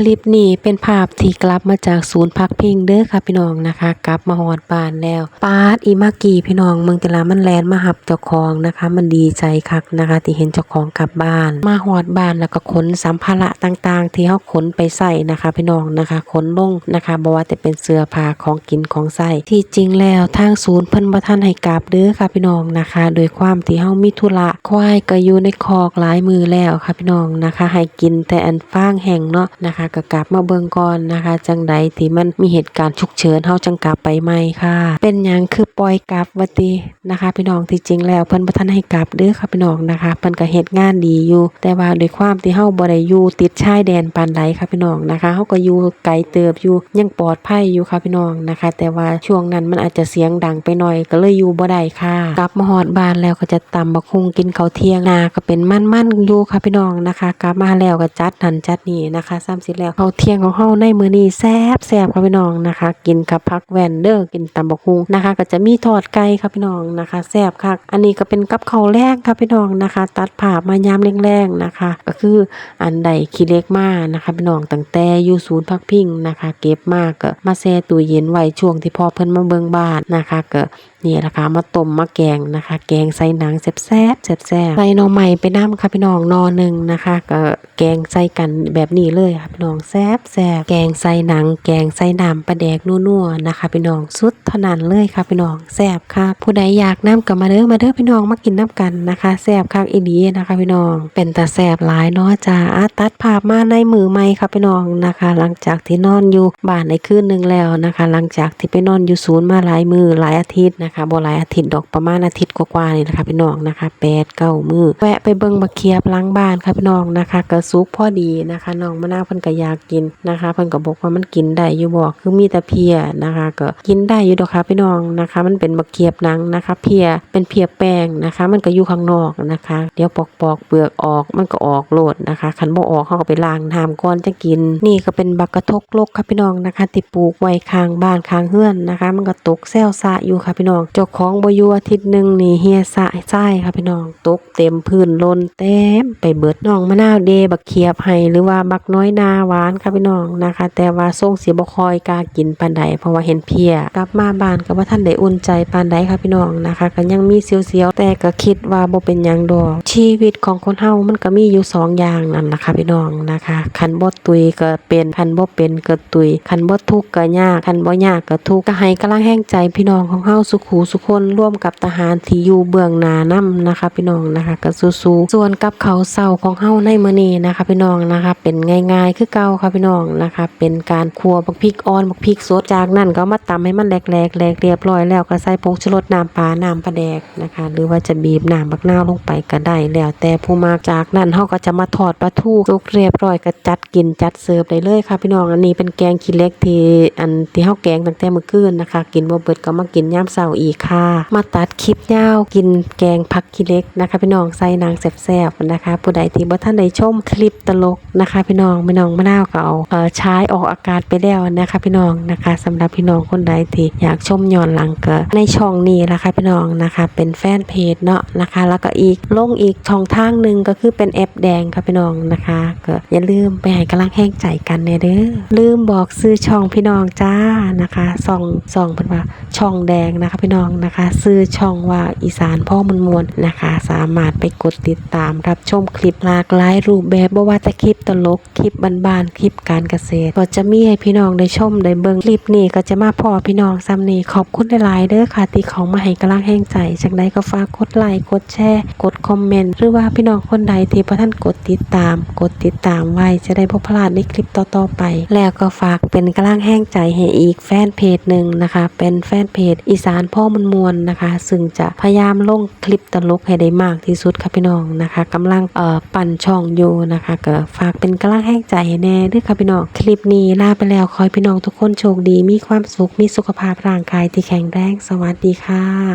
คลิปนี้เป็นภาพที่กลับมาจากศูนย์พักพิงเด้อค่ะพี่น้องนะคะ กลับมาฮอดบ้านแล้วปาดอีมากีพี่น้องเมืองแต่ละมันแลนมาหับเจ้าของนะคะ มันดีใจคักนะคะ ที่เห็นเจ้าของกลับบ้าน มาฮอดบ้านแล้วก็ขนสัมภาระต่างๆ ที่เฮาขนไปใส่นะคะ พี่น้องนะคะขนลงนะคะบ่ว่าจะเป็นเสื้อผ้าของกินของใส่ที่จริงแล้วทางศูนย์เพิ่นบ่ทันให้กลับเด้อค่ะพี่น้องนะคะ โดยความที่เฮามีธุระควายก็อยู่ในคอกหลายมือแล้วค่ะพี่น้องนะคะ ให้กินแต่อันฟางแห้งเนาะนะคะก็กลับมาเบิ่งก่อนนะคะ จังใดที่มันมีเหตุการณ์ฉุกเฉินเฮาจังกลับไปใหม่ค่ะ เป็นหยังคือปล่อยกลับว่าตินะคะ พี่น้องที่จริงแล้วเพิ่นบ่ทันให้กลับเด้อค่ะพี่น้องนะคะเพิ่นก็เฮ็ดงานดีอยู่ แต่ว่าด้วยความที่เฮาบ่ได้อยู่ติดชายแดนปานใดค่ะพี่น้องนะคะเฮาก็อยู่ไกลเติบอยู่ยังปลอดภัยอยู่ค่ะพี่น้องนะคะ แต่ว่าช่วงนั้นมันอาจจะเสียงดังไปหน่อยก็เลยอยู่บ่ได้ค่ะ กลับมาฮอดบ้านแล้วก็จะตำบักคุงกินข้าวเที่ยงนาก็เป็นมั่นๆอยู่ค่ะพี่น้องนะคะ กลับมาแล้วก็จัดนั่นจัดนี่นะคะซ้ำสิแล้วเขาเที่ยงของเฮาในมื้อนี้แซ่บแซ่บค่ะพี่น้องนะคะ กินกับผักแวนเด้อกินตำบักคุงนะคะ ก็จะมีทอดไก่ค่ะพี่น้องนะคะแซ่บคักอันนี้ก็เป็นกับข้าวแรกค่ะพี่น้องนะคะ ตัดผ่ามายามแรงๆนะคะ ก็คืออันใดขี้เล็กมานะคะพี่น้องตั้งแต่อยู่ศูนย์พักพิงนะคะ เก็บมากก็มาแช่ตู้เย็นไว้ช่วงที่พ่อเพิ่นมาเบิ่งบ้านนะคะก็นี่แหละค่ะมาต้มมาแกงนะคะ แกงใส่หนังแซ่บแซ่บใส่น่อไม้ไปน้ำค่ะพี่น้องนอหนึ่งนะคะ ก็แกงใส่กันแบบนี้เลยค่ะพี่น้ององแซบแซบแกงใส่หนัง แกงใส่น้ำปลาแดกนัวๆนะคะพี่น้องสุดเท่านั้นเลยค่ะพี่น้องแซบค่ะ ผู้ใดอยากน้ำก็มาเด้อมาเด้อพี่น้องมากินน้ำกันนะคะแซบคักอีดีนะคะพี่น้อง เป็นตาแซบหลายเนาะจ้าอะตัดภาพมาในมือใหม่ค่ะพี่น้องนะคะ หลังจากที่นอนอยู่บ้านในคืนหนึ่งแล้วนะคะ หลังจากที่ไปนอนอยู่ศูนย์มาหลายมือหลายอาทิตย์นะคะบ่หลายอาทิตย์ดอกประมาณอาทิตย์กว่าๆนี่นะคะพี่น้องนะคะแปดเก้ามือแวะไปเบิ่งบักเขียบล้างบ้านค่ะพี่น้องนะคะก็สุกพอดีนะคะน้องมะนาวเพิ่นก็อยากกินนะคะ เพิ่นก็บอกว่ามันกินได้อยู่บ่คือมีแต่เพียนะคะ ก็กินได้อยู่ดอกค่ะพี่น้องนะคะ มันเป็นบักเขียบหนังนะคะ เพียเป็นเพียแป้งนะคะ มันก็อยู่ข้างนอกนะคะ เดี๋ยวปอกๆเปลือกออกมันก็ออกโลดนะคะคันบ่ออกเขาก็ไปล้างน้ำก่อนจะกิน นี่ก็เป็นบักกระทกลกค่ะพี่น้องนะคะที่ปลูกไว้ข้างบ้านข้างเฮือนนะคะ มันก็ตกแซวซะอยู่ค่ะพี่น้องเจ้าของบ่อยู่อาทิตย์หนึ่งนี่เฮียสะใช่ค่ะพี่น้องตกเต็มพื้นล้นเต็มไปเบิดน้องมะนาวเดบักเขียบให้หรือว่าบักน้อยนาหวานค่ะพี่น้องนะคะ แต่ว่าส่งเสียบคอยกากินปานใดเพราะว่าเห็นเพียกลับมาบ้านก็บ่ทันได้อุ่นใจปานใดค่ะพี่น้องนะคะ ก็ยังมีเสียวๆแต่ก็คิดว่าบ่เป็นหยังดอกชีวิตของคนเฮามันก็มีอยู่สองอย่างนั่นล่ะค่ะพี่น้องนะคะคันบ่ตุยก็เป็นคันบ่เป็นก็ตุยคันบ่ทุกข์ก็ยากคันบ่ยากก็ทุกข์ก็ให้กำลังแห้งใจพี่น้องของเฮาสุขูสุคนร่วมกับทหารที่อยู่เบื้องหน้านํนะคะ พี่น้องนะคะก็สู้ๆส่วนกับเขาเศร้าของเฮาในมื้อนี้นะคะ พี่น้องนะคะ เป็นง่าย ๆ คือเก่าค่ะพี่น้องนะคะ เป็นการคั่วบักพริกอ่อนบักพริกสดจากนั้นก็มาตำให้มันแหลกๆแหลกเรียบร้อยแล้วก็ใส่ผงชูรสน้ำปลาน้ำปลาแดกนะคะ หรือว่าจะบีบน้ำบักนาวลงไปก็ได้แล้วแต่ผู้มาจากนั้นเฮาก็จะมาทอดปลาทูสุกเรียบร้อยก็จัดกินจัดเสิร์ฟได้เลยค่ะพี่น้องอันนี้เป็นแกงขี้เล็กที่อันที่เฮาแกงตั้งแต่เมื่อคืนนะคะ กินบ่เบิดก็มากินย่ามเช้าอีกค่ะ มาตัดคลิปยาวกินแกงผักขี้เล็กนะคะ พี่น้องใส่นางแซ่บๆนะคะ ผู้ใดที่บ่ทันได้ชมคลิปตลกนะคะ พี่น้องพี่น้องมะนาวก็เอาใช้ออกอากาศไปแล้วนะคะพี่น้องนะคะสำหรับพี่น้องคนใดที่อยากชมย้อนหลังก็ในช่องนี้ละคะพี่น้องนะคะเป็นแฟนเพจเนาะนะคะ แล้วก็อีกลงอีกช่องทางหนึ่งก็คือเป็นแอปแดงค่ะพี่น้องนะคะก็อย่าลืมไปให้กำลังแห้งใจกันเนเด้อลืมบอกซื้อช่องพี่น้องจ้านะคะส่องส่องเพิ่นว่าช่องแดงนะคะพี่น้องนะคะ ซื้อช่องว่าอีสานพ่อมนมวลนะคะ สามารถไปกดติดตามรับชมคลิปหลากหลายรูปแบบบ่ว่าแต่คลิปตลกคลิปบ้านคลิปการเกษตร ก็จะมีให้พี่น้องได้ชมได้เบิ่งคลิปนี้ก็จะมาพอพี่น้องซ้ำนี้ขอบคุณหลายๆเด้อค่ะที่เขามาให้กำลังแห้งใจจังใดก็ฝากกดไลค์กดแชร์กดคอมเมนต์หรือว่าพี่น้องคนใดที่พระท่านกดติดตาม กดติดตามไว้จะได้พบพลาดในคลิปต่อๆไป แล้วก็ฝากเป็นกำลังแห้งใจให้อีกแฟนเพจหนึ่งนะคะ เป็นแฟนเพจอีสานพ่อมนมวลนะคะ ซึ่งจะพยายามลงคลิปตลกให้ได้มากที่สุดค่ะพี่น้องนะคะกำลังเอ่อปั่นช่องอยู่นะคะก็ฝากเป็นกำลังแห้งใจให้แน่ด้วยค่ะพี่น้อง คลิปนี้ลาไปแล้วขอให้พี่น้องทุกคนโชคดี มีความสุข มีสุขภาพร่างกายที่แข็งแรง สวัสดีค่ะ